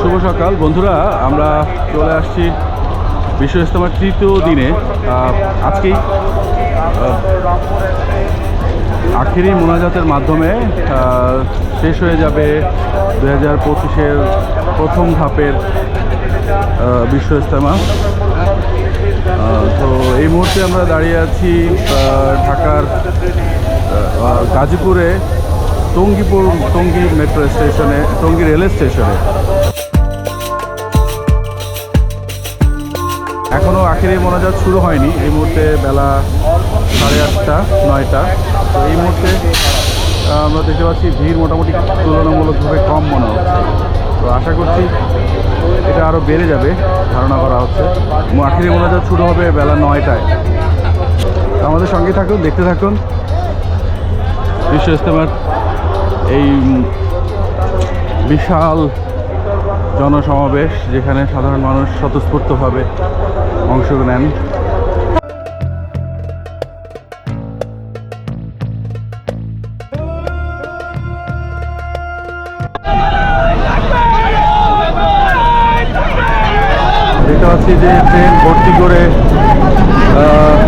শুভ সকাল। বন্ধুরা আমরা চলে আসছি বিশ্ব ইস্তেমার তৃতীয় দিনে। আজকেই আখেরি মোনাজাতের মাধ্যমে শেষ হয়ে যাবে দু হাজার পঁচিশের প্রথম ধাপের বিশ্ব ইস্তেমা আহ, তো এই মুহূর্তে আমরা দাঁড়িয়ে আছি ঢাকার গাজীপুরে। টঙ্গীপুর, টঙ্গী মেট্রো স্টেশনে টঙ্গী রেল স্টেশনে এখনও আখেরি মোনাজাত শুরু হয়নি। এই মুহূর্তে বেলা সাড়ে আটটা, নয়টা। তো এই মুহূর্তে আমরা দেখতে পাচ্ছি ভিড় মোটামুটি তুলনামূলকভাবে কম মনে হচ্ছে। তো আশা করছি এটা আরও বেড়ে যাবে, ধারণা করা হচ্ছে। আখেরি মোনাজাত শুরু হবে বেলা নয়টায়। আমাদের সঙ্গে থাকুন, দেখতে থাকুন। বিশ্ব ইস্তেমার এই বিশাল জনসমাবেশ যেখানে সাধারণ মানুষ স্বতঃস্ফূর্তভাবে অংশ নেন। দেখতে পাচ্ছি যে ট্রেন ভর্তি করে আহ,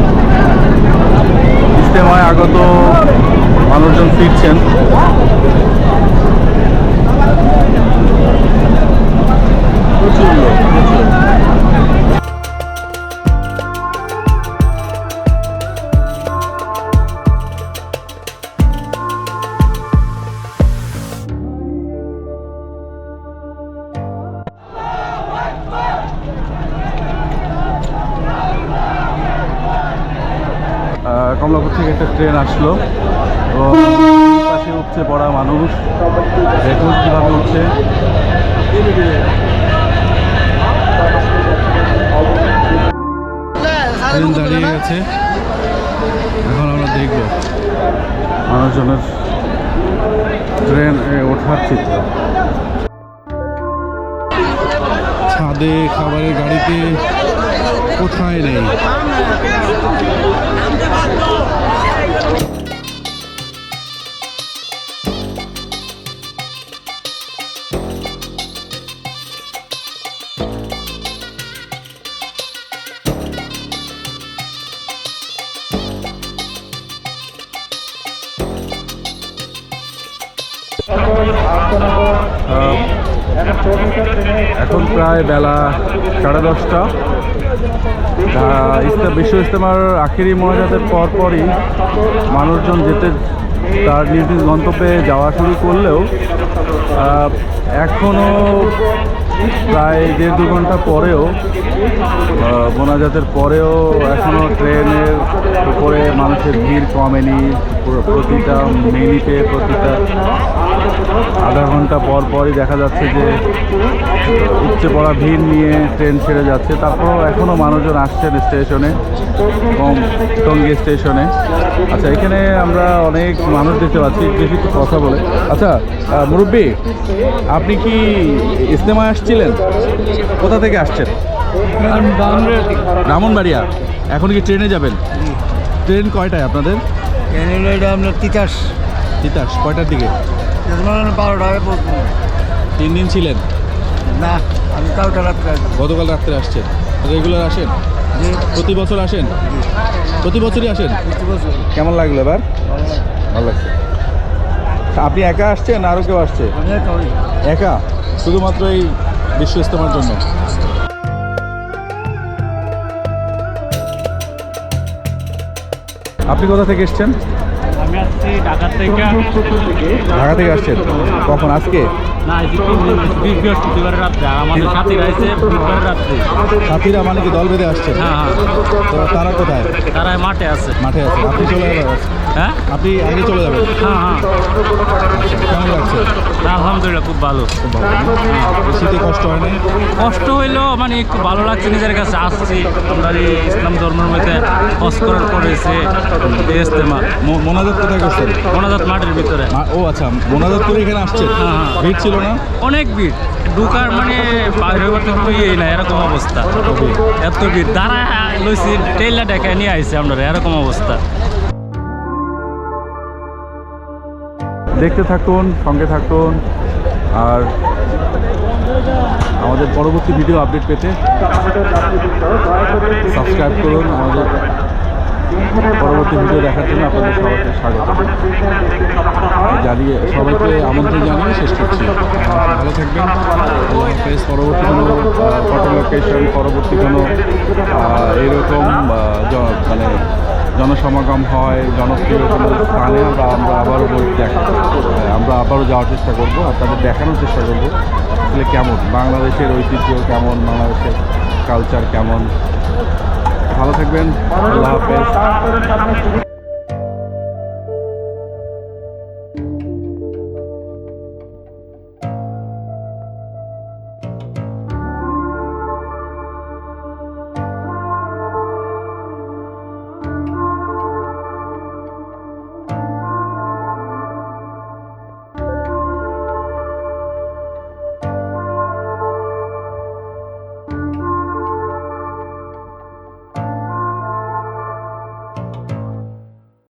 ইজতেমায় আগত মানুষজন ফিরছেন। প্রচুর লোক কমলাপুর থেকে একটা ট্রেন আসলো এবং পাশে উঠছে পড়া মানুষ। দেখুন কীভাবে উঠছে। গেছে এখন আমরা দেখব। মানুষজনের ট্রেন এ, ওঠার চিত্র। ছাদে খাবারের গাড়িতে কোথায় নেই? এখন প্রায় বেলা সাড়ে দশটা। বিশ্ব ইস্তেমার আখেরি মহাজাতের পরপরই মানুষজন যেতে তার নিজ নিজ গন্তব্যে যাওয়া শুরু করলেও এখনও প্রায় দেড় দু ঘণ্টা পরেও মোনাজাতের পরেও এখনও ট্রেনের উপরে মানুষের ভিড় কমেনি। প্রতিটা মিনিটে প্রতিটা আধা ঘণ্টা পর পরই দেখা যাচ্ছে যে উপচে পড়া ভিড় নিয়ে ট্রেন ছেড়ে যাচ্ছে। তারপরও এখনও মানুষজন আসছেন স্টেশনে কম টঙ্গী স্টেশনে। আচ্ছা এখানে আমরা অনেক মানুষ দেখতে পাচ্ছি বেশি একটু কথা বলে। আচ্ছা মুরব্বী আপনি কি ইস্তেমায় আসছিলেন? কোথা থেকে আসছেন? ব্রাহ্মণবাড়িয়া। এখন কি ট্রেনে যাবেন? ট্রেন কয়টায় আপনাদের? আপনার তিতাস। তিতাস কয়টার দিকে? বারোটায় বলব তিন দিন ছিলেন? না আমি কালকে রাত্রে আসব। গতকাল রাত্রে আসছেন। রেগুলার আসেন? প্রতি বছর আসেন? প্রতি বছরই আসেন? কেমন লাগল এবার? ভালো লাগছে। আপনি একা আসছেন আরও কেউ আসছে? একা একা? শুধুমাত্র এই বিশ্ব ইস্তেমার জন্য? আপনি কোথা থেকে এসছেন? আমি আসছি ঢাকা থেকে। ঢাকা থেকে আসছেন? কখন? আজকে? বৃহস্পতিবার রাত্রে। আর আমাদের বুধবার রাত্রে। সাথীরা মানে কি দল বেঁধে আসছেন হ্যাঁ হ্যাঁ। তো তারা কোথায়? তারা মাঠে আছে। মাঠে আছে। আপনি চলে যাবেন? হ্যাঁ? আপনি আগে চলে যাবেন? হ্যাঁ হ্যাঁ। কেমন লাগছে? আলহামদুলিল্লাহ খুব ভালো। খুব ভালো। শীতে কষ্ট হয় না কষ্ট হইলেও মানে একটু ভালো লাগছে নিজের কাছে। আসছি আমরা এই ইসলাম ধর্মের মধ্যে হজ করেছে ইস্তেমা মোনাজাত কোথায় করছেন? মনাজাত মাঠের ভিতরে। ও আচ্ছা মোনাজাত করে এখানে আসছেন? হ্যাঁ, হ্যাঁ। ভিড় ছিল না? অনেক ভিড়। ঢুকার মানে বাইরে করতে কোনো ইয়ে না এরকম অবস্থা। এত ভিড়। দাঁড়া লইছি টেইলা ডেকে নিয়ে আইছে আমরা এরকম অবস্থা। দেখতে থাকুন সঙ্গে থাকুন। আর আমাদের পরবর্তী ভিডিও আপডেট পেতে সাবস্ক্রাইব করুন। আমাদের পরবর্তী ভিডিও দেখার জন্য আপনাদের সবাইকে স্বাগত। জানিয়ে সবাইকে আমন্ত্রণ জানিয়ে শেষ করছি। ভালো থাকবেন। পরবর্তী কোনো ফটো লোকেশন পরবর্তী কোনো আহ, এরকম মানে জনসমাগম হয়, জনপ্রিয় কোনো স্থানে আমরা আমরা আবারও দেখা আমরা আবারও যাওয়ার চেষ্টা করব তাদের দেখানোর চেষ্টা করব আসলে কেমন, বাংলাদেশের ঐতিহ্য কেমন, বাংলাদেশের কালচার কেমন। ভালো থাকবেন, আল্লাহ হাফেজ।